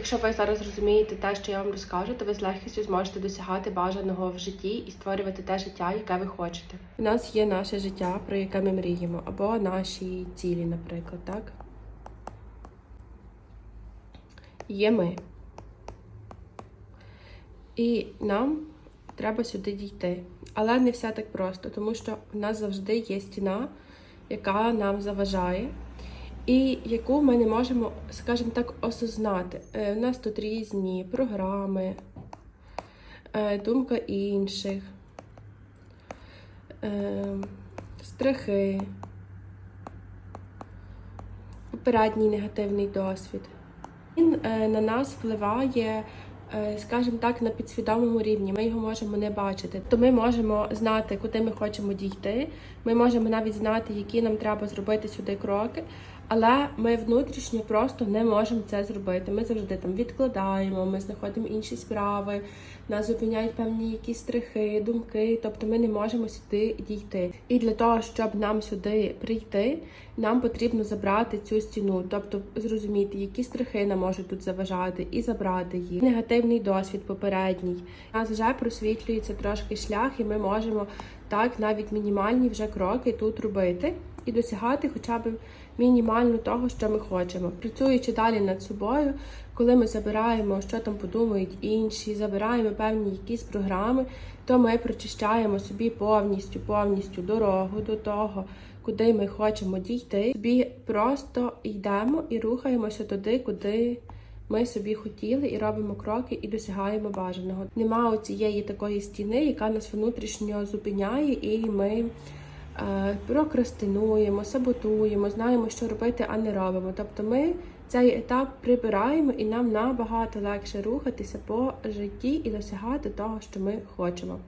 Якщо ви зараз розумієте те, що я вам розкажу, то ви з легкістю зможете досягати бажаного в житті і створювати те життя, яке ви хочете. У нас є наше життя, про яке ми мріємо, або наші цілі, наприклад, так? Є ми. І нам треба сюди дійти. Але не все так просто, тому що в нас завжди є стіна, яка нам заважає, і яку ми не можемо, скажімо так, осознати. Е, У нас тут різні програми, е, думка інших, е, страхи, попередній негативний досвід. Він е, на нас впливає, е, скажімо так, на підсвідомому рівні. Ми його можемо не бачити. То ми можемо знати, куди ми хочемо дійти. Ми можемо навіть знати, які нам треба зробити сюди кроки. Але ми внутрішньо просто не можемо це зробити. Ми завжди там відкладаємо, ми знаходимо інші справи, нас зупиняють певні якісь страхи, думки. Тобто ми не можемо сюди дійти. І для того, щоб нам сюди прийти, нам потрібно забрати цю стіну, тобто зрозуміти, які страхи нам можуть тут заважати, і забрати їх. Негативний досвід попередній. У нас вже просвітлюється трошки шлях, і ми можемо так навіть мінімальні вже кроки тут робити і досягати хоча б мінімально того, що ми хочемо. Працюючи далі над собою, коли ми забираємо, що там подумають інші, забираємо певні якісь програми, то ми прочищаємо собі повністю, повністю дорогу до того, куди ми хочемо дійти. Собі просто йдемо і рухаємося туди, куди. Ми собі хотіли і робимо кроки і досягаємо бажаного. Нема цієї такої стіни, яка нас внутрішньо зупиняє, і ми прокрастинуємо, саботуємо, знаємо, що робити, а не робимо. Тобто ми цей етап прибираємо, і нам набагато легше рухатися по житті і досягати того, що ми хочемо.